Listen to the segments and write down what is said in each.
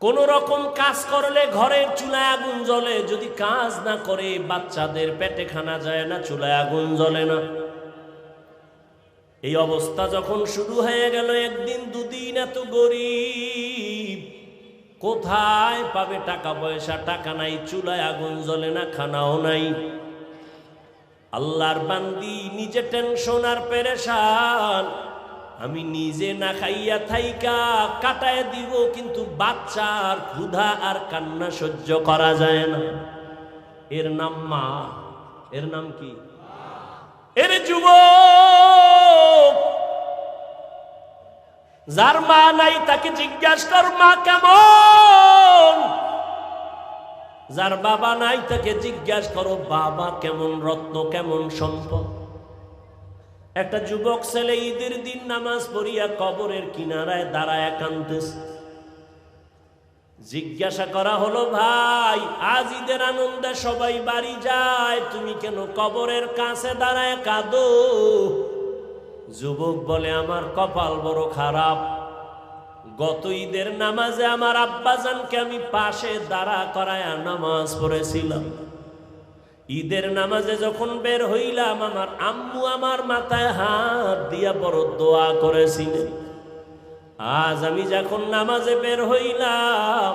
কোন রকম কাজ করলে ঘরের চুলায় আগুন জ্বলে, যদি কাজ না করে, বাচ্চাদের পেটে খানা যায় না, চুলায় আগুন জ্বলে না। এই অবস্থা যখন শুরু হয়ে গেল, একদিন দুদিন এত গরিব। কোথায় পাবে টাকা পয়সা? টাকা নাই, চুলায় আগুন জ্বলে না, খানাও নাই। আল্লাহর বান্দি, নিজে টেনশন আর পেরেশান। আমি নিজে না খাইয়া থাইকা কাটায় দিব, কিন্তু বাচ্চার ক্ষুধা আর কান্না সহ্য করা যায় না। এর নাম মা। এর নাম কি? এর যুব যার মা নাই, তাকে জিজ্ঞাসা কর, মা কেমন? যার বাবা নাই, তাকে জিজ্ঞাসা করো, বাবা কেমন? রত্ন কেমন? সম্পদ? একটা যুবক ছেলে ঈদের দিন নামাজ পড়িয়া কবরের কিনারায় দাঁড়ায় কান্দেছে জিজ্ঞাসা করা হলো, ভাই, আজ ঈদের আনন্দে সবাই বাড়ি যায়, তুমি কেন কবরের কাছে দাঁড়ায় কাঁদো? যুবক বলে, আমার কপাল বড় খারাপ। গত ঈদের নামাজে আমার আব্বাজানকে আমি পাশে দাঁড়া করায় নামাজ পড়েছিলাম। ঈদের নামাজে যখন বের হইলাম, আমার আম্মু আমার মাথায় হাত দিয়া বড় দোয়া করেছিলেন। আজ আমি যখন নামাজে বের হইলাম,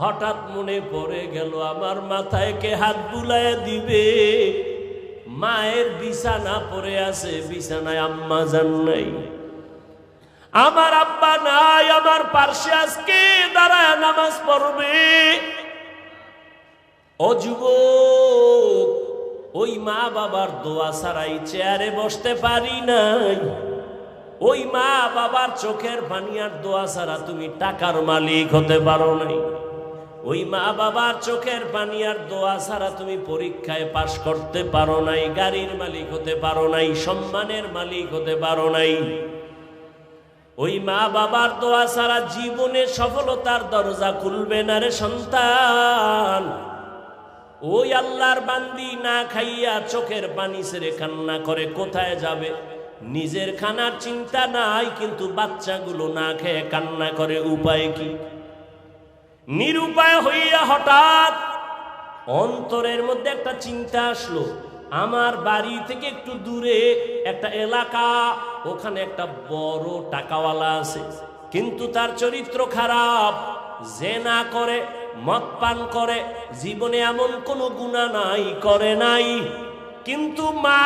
হঠাৎ মনে পড়ে গেল, আমার মাথায় কে হাত বুলায় দিবে? মায়ের বিছানা পড়ে আছে, বিছানায় আম্মা জান নাই। আমার আব্বা নাই, আমার পার্শ্বে আজকে দাঁড়ায় নামাজ পড়বে। ও যুবক, ওই মা বাবার দোয়া ছাড়াই চেয়ারে বসতে পারি নাই। ওই মা বাবার চোখের পানি আর দোয়া ছাড়া তুমি টাকার মালিক হতে পারো নাই। ওই মা বাবার চোখের পানি আর দোয়া ছাড়া তুমি পরীক্ষায় পাশ করতে পারো নাই, গাড়ির মালিক হতে পারো নাই, সম্মানের মালিক হতে পারো নাই। ওই মা বাবার দোয়া ছাড়া জীবনে সফলতার দরজা খুলবে না রে সন্তান। ওই আল্লাহর বান্দি না খাইয়া চোখের পানি সেরে কান্না করে, কোথায় যাবে? নিজের খানার চিন্তা নাই, কিন্তু বাচ্চাগুলো না খেয়ে কান্না করে, উপায় কি? নিরুপায় হইয়া হঠাৎ অন্তরের মধ্যে একটা চিন্তা আসলো। আমার বাড়ি থেকে একটু দূরে একটা এলাকা, ওখানে একটা বড় টাকাওয়ালা আছে। কিন্তু তার চরিত্র খারাপ, যে না করে মদ পান করে, জীবনে এমন কোনো গুণা নাই, করে নাই। কিন্তু মা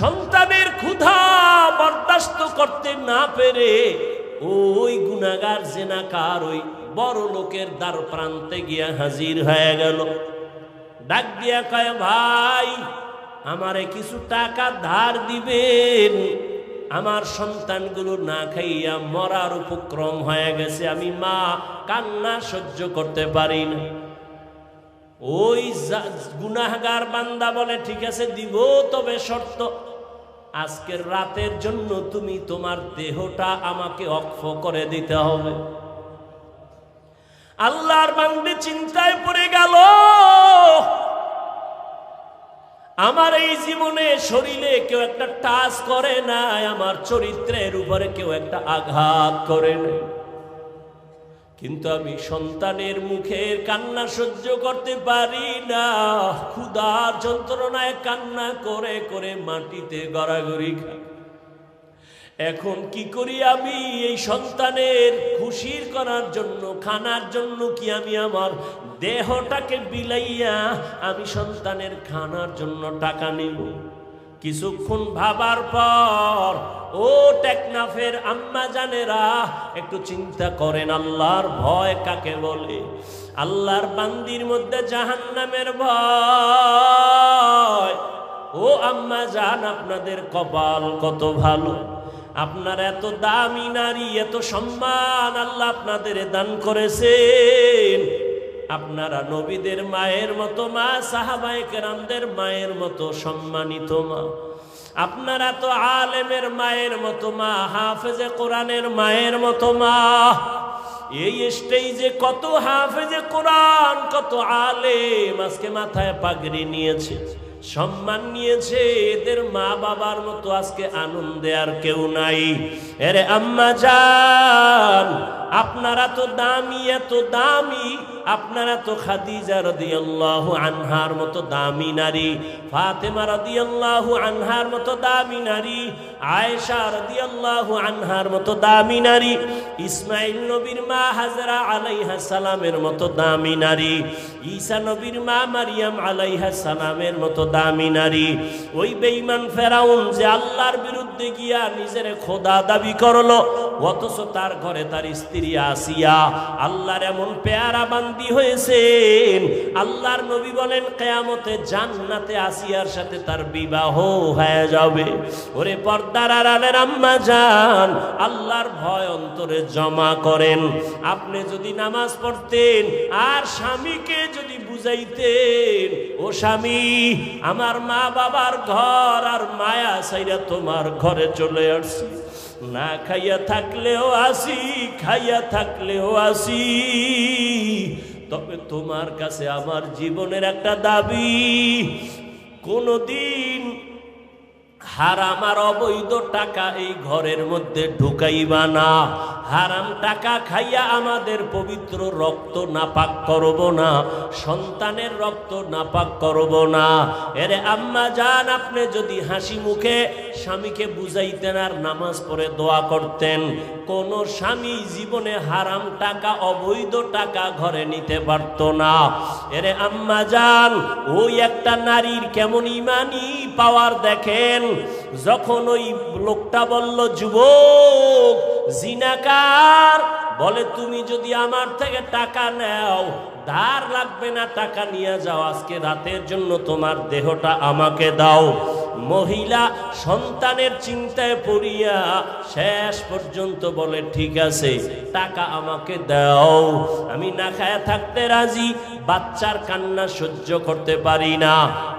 সন্তানের ক্ষুধা বরদাস্ত করতে না পেরে ওই গুণাগার জেনাকার, ওই বড় লোকের দ্বার প্রান্তে গিয়া হাজির হয়ে গেল। ডাক দিয়া কয়, ভাই, আমারে কিছু টাকা ধার দিবেন? আমার সন্তানগুলো না খাইয়া মরার উপক্রম হয়ে গেছে, আমি মা কান্না সহ্য করতে পারি না। ওই গুনাহগার বান্দা বলে, ঠিক আছে, দিব, তবে শর্ত, আজকের রাতের জন্য তুমি তোমার দেহটা আমাকে অক্ষ করে দিতে হবে। আল্লাহর বান্দি চিন্তায় পড়ে গেল আমার এই জীবনে শরীরে কেউ একটা টাচ করে নাই, আমার চরিত্রের উপরে কেউ একটা আঘাত করে নাই। কিন্তু আমি সন্তানের মুখের কান্না সহ্য করতে পারি না। ক্ষুধার যন্ত্রণায় কান্না করে করে মাটিতে গড়াগড়ি খাই। এখন কি করি আমি? এই সন্তানের খুশির করার জন্য, খানার জন্য কি আমি আমার দেহটাকে বিলাইয়া আমি সন্তানের খানার জন্য টাকা নিব? কিছুক্ষণ ভাবার পর, ও টেকনাফের আম্মা জানেরা, একটু চিন্তা করেন, আল্লাহর ভয় কাকে বলে? আল্লাহর বান্দির মধ্যে জাহান্নামের ভয়। ও আম্মা জান, আপনাদের কপাল কত ভালো? আপনার এত দামি নারী, এত সম্মান আল্লাহ আপনাদের দান করেছেন। আপনারা নবীদের মায়ের মতো মা, সাহাবায়ে কেরামদের মায়ের মতো সম্মানিত মা। আপনারা তো আলেমের মায়ের মতো মা, হাফেজে কোরআনের মায়ের মতো মা। এই স্টেজে কত হাফেজে কোরআন, কত আলেম আজকে মাথায় পাগড়ি নিয়েছে। সম্মান নিয়েছে, এদের মা বাবার মতো আজকে আনন্দে আর কেউ নাই। এরে আম্মা যান আপনারা তো দামি, এত দামি। আপনারা তো খাদিজা রাদিয়াল্লাহু আনহার মতো দামি নারী, ফাতেমা রাদিয়াল্লাহু আনহার মতো দামি নারী, আয়েশা রাদিয়াল্লাহু আনহার মতো দামি নারী, ইসমাইল নবীর মা হাজরা আলাইহা সালামের মতো দামি নারী, ঈসা নবীর মা মারিয়াম আলাইহা সালামের মতো দামি নারী। ওই বেঈমান ফেরাউন যে আল্লাহর বিরুদ্ধে গিয়া নিজের খোদা দাবি করল, অথচ তার ঘরে তার স্ত্রী আসিয়া আল্লাহর এমন পেয়ারা বান্দি হয়েছেন। আল্লাহর নবী বলেন, কেয়ামতে জান্নাতে আসিয়ার সাথে তার বিবাহ হয়ে যাবে। ওরে পর্দার আড়ালের আম্মা যান, আল্লাহর ভয় অন্তরে জমা করেন। আপনি যদি নামাজ পড়তেন, আর স্বামীকে যদি বুঝাইতেন, ও স্বামী, আমার মা বাবার ঘর আর মায়া সাইরা তোমার ঘরে চলে আসছি। না খাইয়া থাকলেও আসি, খাইয়া থাকলেও আসি। তবে তোমার কাছে আমার জীবনের একটা দাবি, কোনদিন হারাম আর অবৈধ টাকা এই ঘরের মধ্যে ঢুকাইবা না। হারাম টাকা খাইয়া আমাদের পবিত্র রক্ত নাপাক করব না, সন্তানের রক্ত নাপাক করব না। এরে আম্মা যান আপনি যদি হাসি মুখে স্বামীকে বুঝাইতেন আর নামাজ পড়ে দোয়া করতেন, কোন স্বামী জীবনে হারাম টাকা, অবৈধ টাকা ঘরে নিতে পারত না। এরে আম্মা যান ওই একটা নারীর কেমন ইমানি পাওয়ার দেখেন যখন ওই লোকটা বলল যুবক জিনাকার বলে তুমি যদি আমার থেকে টাকা নাও ধার লাগবে না, টাকা নিয়ে যাও। আজকে রাতের জন্য তোমার দেহটা আমাকে দাও। মহিলা সন্তানের চিন্তায় পড়িয়া শেষ পর্যন্ত বলে, ঠিক আছে, টাকা আমাকে দাও। আমি না খায়া থাকতে রাজি, বাচ্চার কান্না সহ্য করতে পারি না।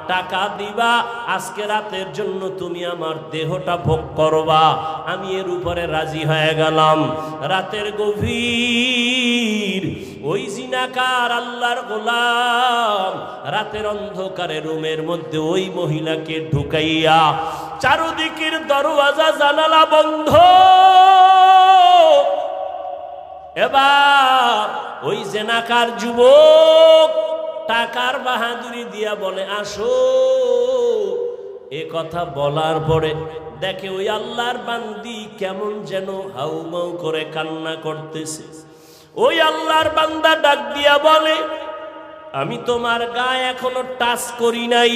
টাকা দিবা, আজকে রাতের জন্য তুমি আমার দেহটা ভোগ করবা। আমি এর উপরে রাজি হয়ে গেলাম। রাতের গভীর ওই জিনাকার আল্লাহর গোলাম, রাতের অন্ধকারে রুমের মধ্যে ওই মহিলাকে ঢুকাইয়া চারুদিকের দরওয়াজা, জানালা বন্ধ। এবার ওই জেনাকার যুবক টাকার বাহাদুরি দিয়া বলে, আসো। এ কথা বলার পরে দেখে ওই আল্লাহর বান্দি কেমন যেন হাউমাউ করে কান্না করতেছে। ওই আল্লাহর বান্দা ডাক দিয়া বলে, আমি তোমার গায়ে এখনও টাচ করি নাই।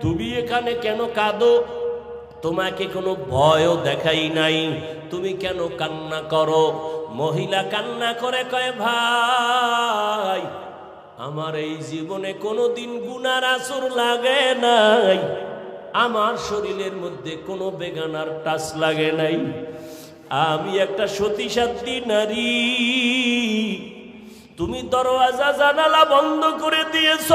তুমি এখানে কেন কাঁদো? তোমাকে কোনো ভয়ও দেখাই নাই। তুমি কেন কান্না করো? মহিলা কান্না করে কয়, ভাই, আমার এই জীবনে কোনো দিন গুনার আসর লাগে নাই। আমার শরীরের মধ্যে কোনো বেগানার টাচ লাগে নাই। আমি একটা সতী সাধ্যী নারী। তুমি দরওয়াজা জানালা বন্ধ করে দিয়েছ।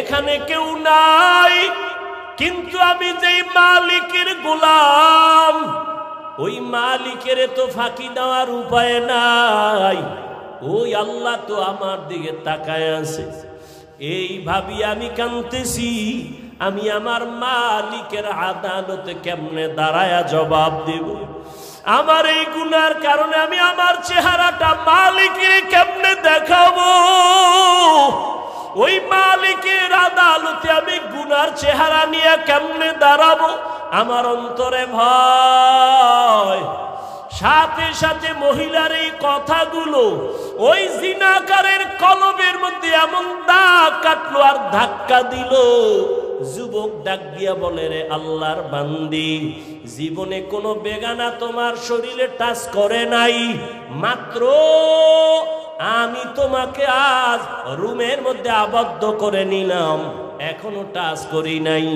এখানে কেউ নাই, কিন্তু আমি যেই মালিকের গোলাম, ওই মালিকের তো ফাঁকি দেওয়ার উপায় নাই। ওই আল্লাহ তো আমার দিকে তাকায় আছে। এই ভাবি আমি কানতেছি আমি আমার মালিকের আদালতে কেমনে দাঁড়ায়া জবাব দেব? আমার এই গুনার কারণে আমি আমার চেহারাটা মালিকের কেমনে দেখাবো? ওই মালিকের আদালতে আমি গুনার চেহারা নিয়ে কেমনে দাঁড়াবো? আমার অন্তরে ভয়। সাথে সাথে মহিলার এই কথাগুলো ওই জিনাকারের কলবের মধ্যে এমন দাগ কাটলো আর ধাক্কা দিল। যুবক ডাক দিয়া বলে, রে আল্লাহর বান্দি, জীবনে কোনো বেগানা তোমার শরীরে টাচ করে নাই। মাত্র আমি তোমাকে আজ রুমের মধ্যে আবদ্ধ করে নিলাম, এখনও টাচ করি নাই।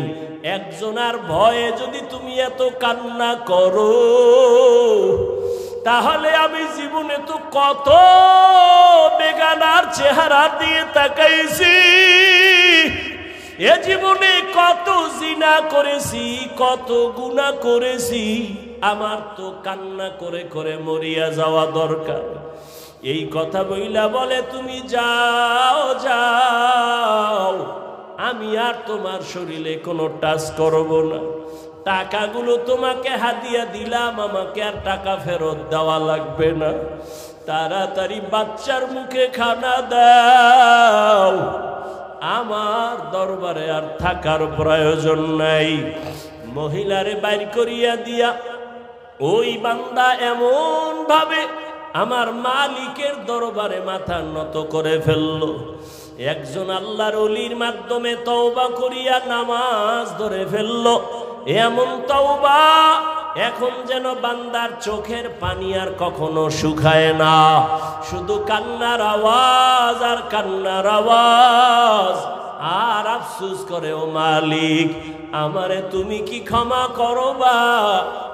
একজনার ভয়ে যদি তুমি এত কান্না করো, তাহলে আমি জীবনে তো কত বেগানার চেহারা দিয়ে তাকাইছি। এ জীবনে কত জিনা করেছি, কত গুণা করেছি, আমার তো কান্না করে করে মরিয়া যাওয়া দরকার। এই কথা বইলা বলে, তুমি যাও যাও, আমি আর তোমার শরীরে কোনো টাচ করব না। টাকাগুলো তোমাকে হাদিয়া দিলাম, আমাকে আর টাকা ফেরত দেওয়া লাগবে না। তাড়াতাড়ি বাচ্চার মুখে খানা দাও আমার দরবারে আর থাকার প্রয়োজন নাই। মহিলারে বাইর করিয়া দিয়া, ওই বান্দা এমন ভাবে আমার মালিকের দরবারে মাথা নত করে ফেলল। একজন আল্লাহর অলির মাধ্যমে তওবা করিয়া নামাজ ধরে ফেলল। এমন তওবা এখন যেন বান্দার চোখের পানি আর কখনো শুকায় না। শুধু কান্নার আওয়াজ আর কান্নার আওয়াজ। আর আফসুস করে, ও মালিক আমারে তুমি কি ক্ষমা করো বা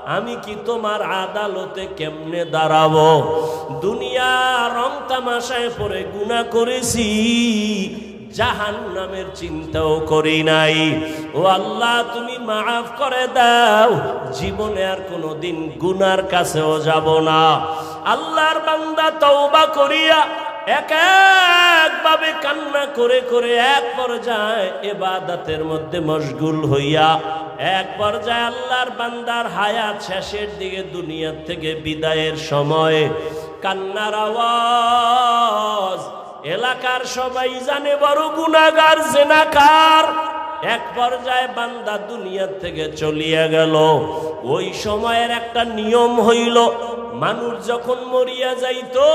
আমি কি তোমার আদালতে কেমনে দাঁড়াবো? দুনিয়া রং তামাশায় পরে গুণা করেছি জাহান নামের চিন্তাও করি নাই। ও আল্লাহ, তুমি মাফ করে দাও, জীবনে আর কোনো দিন গুনার কাছেও যাব না। আল্লাহর বান্দা তওবা করিয়া এক একভাবে কান্না করে করে এক পর্যায়ে এবাদাতের মধ্যে মশগুল হইয়া এক পর্যায়ে আল্লাহর বান্দার হায়াত শেষের দিকে দুনিয়ার থেকে বিদায়ের সময় কান্নার আওয়াজ, এলাকার সবাই জানে বড় গুনাগার জেনাকার। এক পর্যায়ে বান্দা দুনিয়ার থেকে চলিয়া গেল। ওই সময়ের একটা নিয়ম হইল, মানুষ যখন মরিয়া যাইতো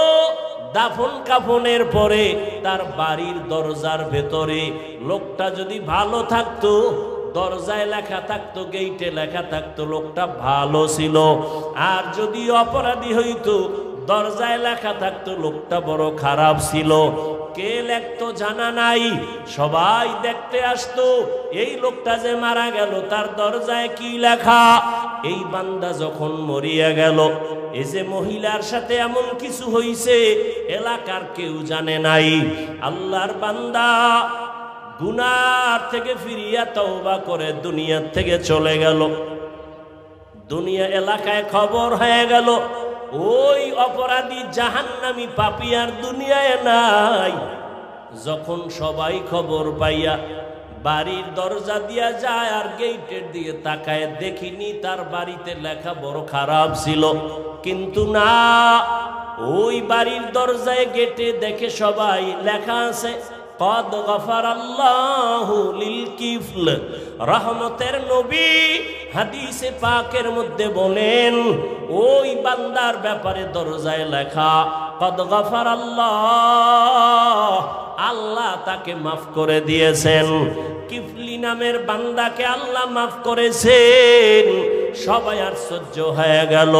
দাফন কাফনের পরে তার বাড়ির দরজার ভেতরে লোকটা যদি ভালো থাকতো, দরজায় লেখা থাকতো, গেইটে লেখা থাকতো, লোকটা ভালো ছিল। আর যদি অপরাধী হইতো, দরজায় লেখা থাকতো, লোকটা বড় খারাপ ছিল। কে লেখতো জানা নাই, সবাই দেখতে আসতো, এই লোকটা যে মারা গেল, তার দরজায় কি লেখা? এই বান্দা যখন মরিয়া গেল এই যে মহিলার সাথে এমন কিছু হইছে, এলাকার কেউ জানে নাই। আল্লাহর বান্দা গুনার থেকে ফিরিয়া তওবা করে দুনিয়ার থেকে চলে গেল। দুনিয়া এলাকায় খবর হয়ে গেল ওই অপরাধী জাহান্নামি পাপি আর দুনিয়ায় নাই। যখন সবাই খবর পাইয়া বাড়ির দরজা দিয়া যায় আর গেইটের দিকে তাকায়, দেখিনি তার বাড়িতে লেখা বড় খারাপ ছিল। কিন্তু না, ওই বাড়ির দরজায় গেটে দেখে সবাই লেখা আছে কদ গফার আল্লাহু লিল কিফল। রহমতের নবী হাদিসে পাকের মধ্যে বলেন, ওই বান্দার ব্যাপারে দরজায় লেখা, কদ গফার আল্লাহ আল্লাহ তাকে মাফ করে দিয়েছেন। কিফলি নামের বান্দাকে আল্লাহ মাফ করেছেন। সবাই আশ্চর্য হয়ে গেল।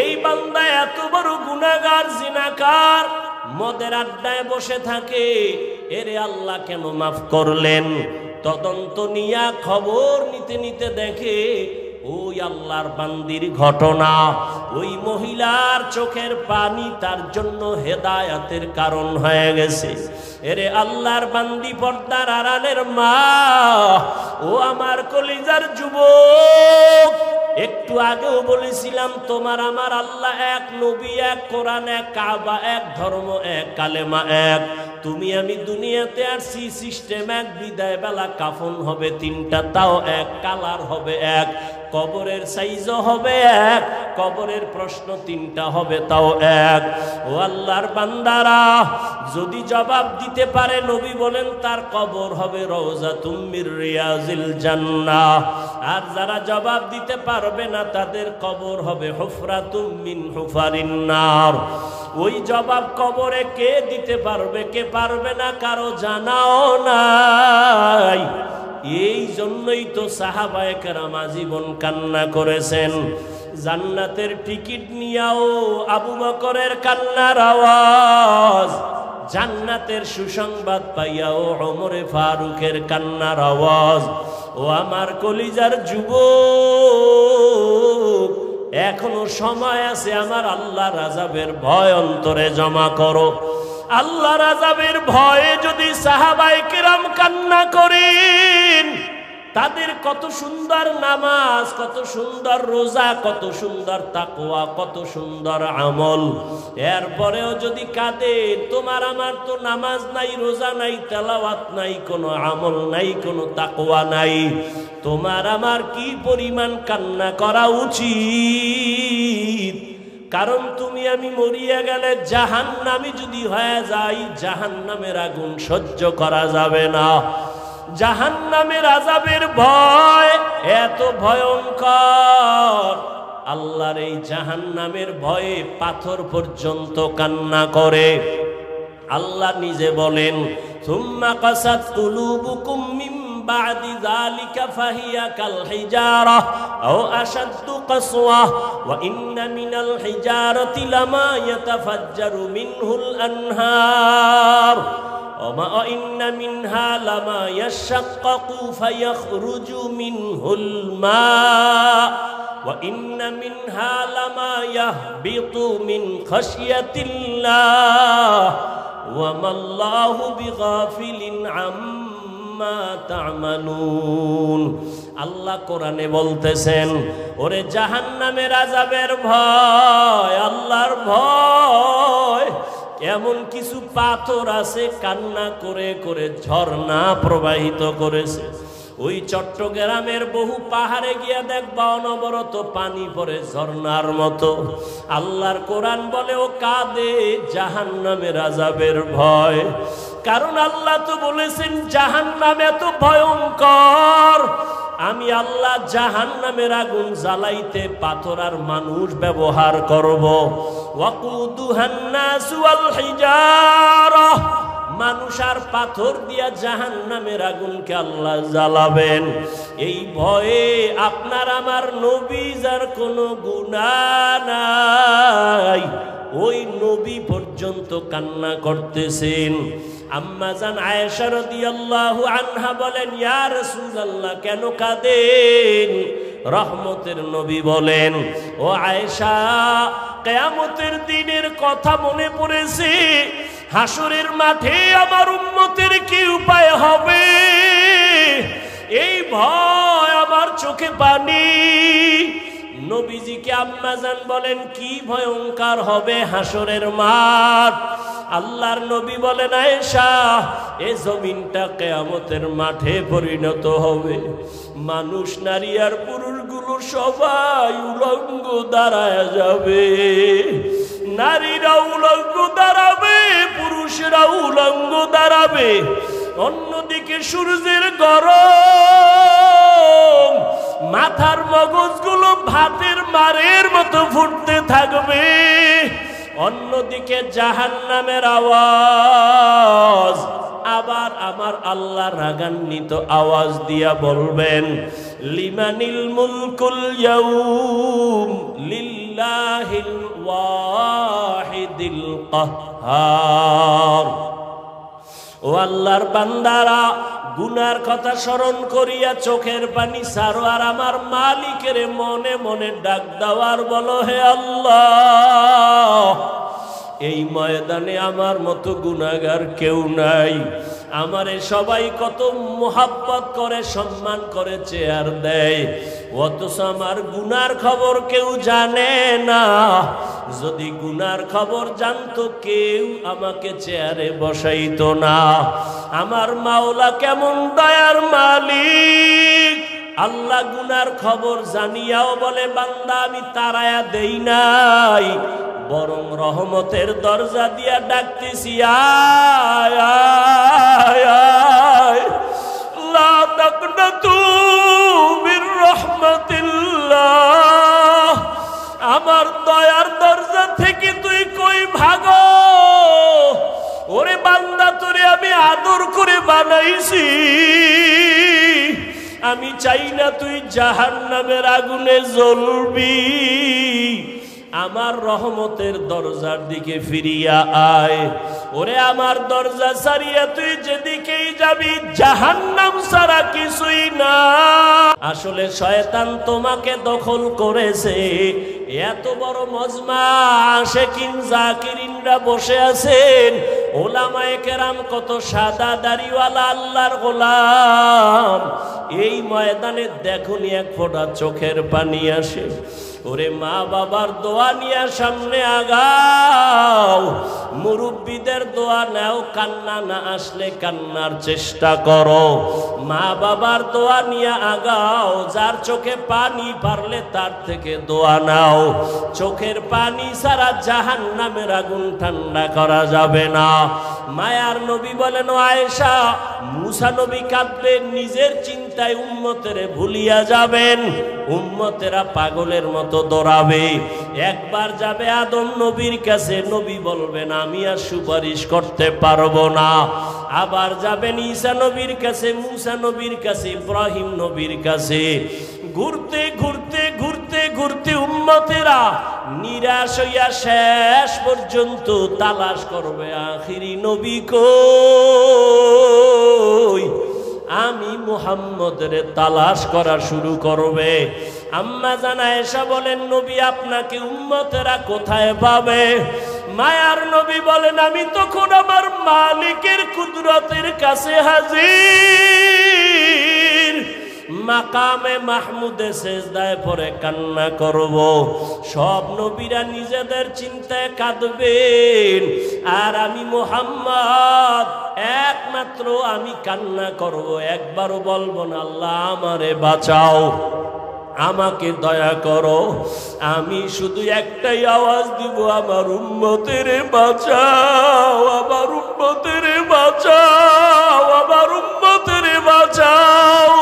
এই বান্দা এত বড় গুনাগার জিনাকার মদের আড্ডায় বসে থাকে। এরে আল্লাহ কেন মাফ করলেন? তদন্ত নিয়া খবর নিতে নিতে দেখে, ওই আল্লাহর বান্দির ঘটনা। ওই মহিলার চোখের পানি তার জন্য হেদায়াতের কারণ হয়ে গেছে। এরে আল্লাহর বান্দি পর্দার আড়ালের মা, ও আমার কলিজার যুবক। একটু আগেও বলেছিলাম, তোমার আমার আল্লাহ এক, নবী এক, কোরআন এক, কাবা এক, ধর্ম এক, কালেমা এক। তুমি আমি দুনিয়াতে আর সি সিস্টেম এক বিদায় বেলা কাফন হবে তিনটা, তাও এক, কালার হবে এক। কবরের সাইজও হবে এক, কবরের প্রশ্ন তিনটা হবে তাও এক। ও আল্লাহর বান্দারা, যদি জবাব দিতে পারে, নবী বলেন, তার কবর হবে রওজা তুমির রিয়াজিল জান্না আর যারা জবাব দিতে পারবে না, তাদের কবর হবে হুফরা তুমিন হুফারিন নার। ওই জবাব কবরে কে দিতে পারবে, কে পারবে না, কারও জানাও এই জন্যই তো সাহাবায়ে কেরাম আজীবন কান্না করেছেন। জান্নাতের টিকিট নিয়াও আবু বকরের কান্নার আওয়াজ, জান্নাতের সুসংবাদ পাইয়াও অমরে ফারুকের কান্নার আওয়াজ। ও আমার কলিজার যুবক, এখনও সময় আছে আমার আল্লাহ রাজাবের ভয় অন্তরে জমা করো। আল্লাহ রাজাবের ভয়ে যদি সাহাবাই কিরাম কান্না করেন তাদের কত সুন্দর নামাজ, কত সুন্দর রোজা, কত সুন্দর তাকওয়া, কত সুন্দর আমল। এরপরেও যদি কাঁদে, তোমার আমার তো নামাজ নাই, রোজা নাই, তেলাওয়াত নাই, কোনো আমল নাই, কোনো তাকওয়া নাই। তোমার আমার কি পরিমাণ কান্না করা উচিত? কারণ তুমি আমি মরিয়া গেলে জাহান নামি যদি হয়ে যাই জাহান নামের আগুন সহ্য করা যাবে না। জাহান নামের আজাবের ভয় এত ভয়ঙ্কর আল্লাহর এই জাহান নামের ভয়ে পাথর পর্যন্ত কান্না করে আল্লাহ নিজে বলেন সুম্মা কাসাত কুলুবুকুম মিন بعد ذلك فهي كالحجارة أو أشد قسوة وإن من الحجارة لما يتفجر منه الأنهار وما وإن منها لما يشقق فيخرج منه الماء وإن منها لما يهبط من خشية الله وما الله بغافل عما তামালুন আল্লাহ কোরআনে বলতেছেন ওরে জাহান্নামের আজাবের ভয় আল্লাহর ভয় এমন কিছু পাথর আছে কান্না করে করে ঝর্ণা প্রবাহিত করেছে। ওই চট্টগ্রামের বহু পাহাড়ে গিয়া দেখবা অনবরত পানি পড়ে ঝর্ণার মতো। আল্লাহর কোরআন বলে, ও কাঁদে জাহান্নামের আজাবের ভয়। কারণ আল্লাহ তো বলেছেন, জাহান্নাম এত ভয়ঙ্কর আমি আল্লাহ জাহান নামের আগুন জ্বালাইতে পাথর আর মানুষ ব্যবহার করব। মানুষ আর পাথর দিয়া জাহান নামের আগুনকে আল্লাহ জ্বালাবেন। এই ভয়ে আপনার আমার নবী যার কোনো গুণা নাই, ওই নবী পর্যন্ত কান্না করতেছেন। আম্মাজান আয়েশা রাদিয়াল্লাহু আনহা বলেন, ইয়া রাসূলুল্লাহ, কেন কাঁদেন? রহমতের নবী বলেন, ও আয়েশা, কেয়ামতের দিনের কথা মনে পড়েছে হাসরের মাঠে আমার উম্মতের কি উপায় হবে? এই ভয় আমার চোখে পানি। নবীজিকে আম্মাজান বলেন, কি ভয়ঙ্কর হবে হাসরের মাঠ? আল্লাহর নবী বলেন, আয়েশা, এ জমিনটা কেয়ামতের মাঠে পরিণত হবে। মানুষ, নারী আর পুরুষগুলো সবাই উলঙ্গ দাঁড়ায় যাবে। নারীরা উলঙ্গ দাঁড়াবে পুরুষেরা উলঙ্গ দাঁড়াবে অন্যদিকে সূর্যের গরম, মাথার মগজগুলো ভাতের মারের মতো ফুটতে থাকবে। অন্যদিকে জাহান নামের আওয়াজ, আবার আমার আল্লাহ রাগান্বিত আওয়াজ দিয়া বলবেন, লিমানিল মুলকুল ইয়াউম লিল্লাহিল ওয়াহিদিল কাহ্হার। ও আল্লাহর বান্দারা গুনার কথা স্মরণ করিয়া চোখের পানি সারো, আর আমার মালিকের মনে মনে ডাক দেওয়ার বলো, হে আল্লাহ, এই ময়দানে আমার মতো গুনাগার কেউ নাই। আমারে সবাই কত মোহাব্বত করে, সম্মান করে, চেয়ার দেয়। অথচ আমার গুনার খবর কেউ জানে না। যদি গুনার খবর জানতো কেউ, আমাকে চেয়ারে বসাইত না। আমার মাওলা কেমন দয়ার মালিক। আল্লাহ গুনার খবর জানিয়াও বলে, বান্দা, আমি তারায়া দেই নাই। বরং রহমতের দরজা দিয়া ডাকতেছি, আয় আয় আয়। লা তাকনাতু মির রাহমাতিল্লাহ। আমার দয়ার দরজা থেকে তুই কই ভাগ? ওরে বান্দা, তোরে আমি আদর করে বানাইছি। আমি চাই না তুই জাহান নামের আগুনে জ্বলবি। আমার রহমতের দরজার দিকে ফিরিয়া আয়। ওরে আমার দরজা সারিয়া তুই যেদিকেই যাবি, জাহান্নাম সারা কিছুই না। আসলে শয়তান তোমাকে দখল করেছে। এত বড় মজমা শেখিন জাকিরিনরা বসে আছেন। ওলামায়ে কেরাম কত সাদা দাড়িওয়ালা, আল্লাহর গোলাম। এই ময়দানে দেখুনি এক ফোঁটা চোখের পানি আসে। ওরে মা বাবার দোয়া নিয়ে সামনে আগাও মুরব্বীদের দোয়া নাও, কান্না না আসলে কান্নার চেষ্টা করো। মা বাবার দোয়া নিয়ে আগাও, যার চোখে পানি পারলে তার থেকে দোয়া নাও। চোখের পানি ছাড়া জাহান নামের আগুন ঠান্ডা করা যাবে না। মায়ার নবী বলেন আয়েশা, মুসা নবী কাঁদবেন নিজের চিন্তায় উম্মতের ভুলিয়া যাবেন। উম্মতেরা পাগলের মতো দৌড়াবে। একবার যাবে আদম নবীর কাছে, নবী বলবেন, আমি আর সুপারিশ করতে পারব না। আবার যাবেন ঈসা নবীর কাছে, মুসা নবীর কাছে, ইব্রাহিম নবীর কাছে। ঘুরতে ঘুরতে ঘুরতে ঘুরতে উম্মতেরা নিরাশ হইয়া শেষ পর্যন্ত তালাশ করবে, আখিরি নবী কই? আমি মুহাম্মদের তালাশ করা শুরু করবে। আম্মা জানা এসা বলেন, নবী, আপনাকে উম্মতেরা কোথায় পাবে? মায়ার নবী বলেন, আমি তখন আমার মালিকের কুদরতের কাছে হাজির। মাকামে মাহমুদে শেষদায় পরে কান্না করব। সব নবীরা নিজেদের চিন্তায় কাঁদবেন। আর আমি মোহাম্মদ, একমাত্র আমি কান্না করব। একবারও বলব না, আল্লাহ আমারে বাঁচাও। আমাকে দয়া করো, আমি শুধু একটাই আওয়াজ দিব, আমার উম্মতের বাঁচাও, আমার উম্মতের বাঁচাও, আমার উম্মতের বাঁচাও।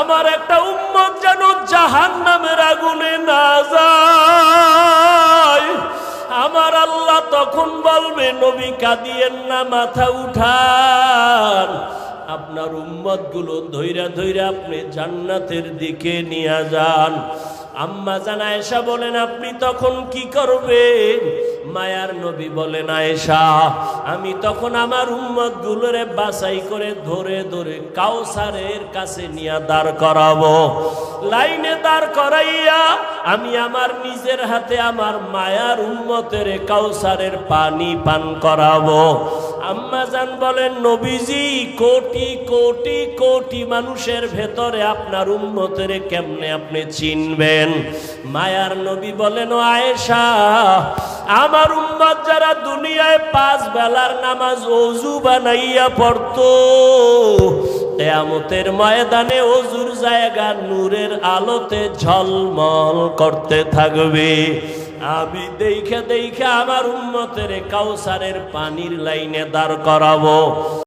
আমার একটা উম্মত যেন জাহান নামের আগুনে না যায়। আমার আল্লাহ তখন বলবে, নবী কাঁদিয়েন না, মাথা উঠান। আপনার উম্মতগুলো ধৈরা ধৈরা আপনি জান্নাতের দিকে নিয়ে যান। আম্মা জান আয়েশা বলেন, আপনি তখন কি করবেন? মায়ার নবী বলেন, আয়েশা, আমি তখন আমার উম্মত গুলোরে বাছাই করে ধরে ধরে কাউসারের কাছে নিয়ে দাঁড় করাবো। লাইনে দাঁড় করাইয়া আমি আমার নিজের হাতে আমার মায়ার উম্মতের কাউসারের পানি পান করাবো। আম্মা জান বলেন, নবীজি, কোটি কোটি কোটি মানুষের ভেতরে আপনার উন্মতের কেমনে আপনি চিনবেন? মায়ার নবী বলেন, "ও আয়েশা, আমার উম্মত যারা দুনিয়ায় পাঁচ বেলার নামাজ অজু বানাইয়া পড়তো, কেয়ামতের ময়দানে অজুর জায়গা নূরের আলোতে ঝলমল করতে থাকবে। আমি দেখে দেখে আমার উন্মতের কাউসারের পানির লাইনে দাঁড় করাবো।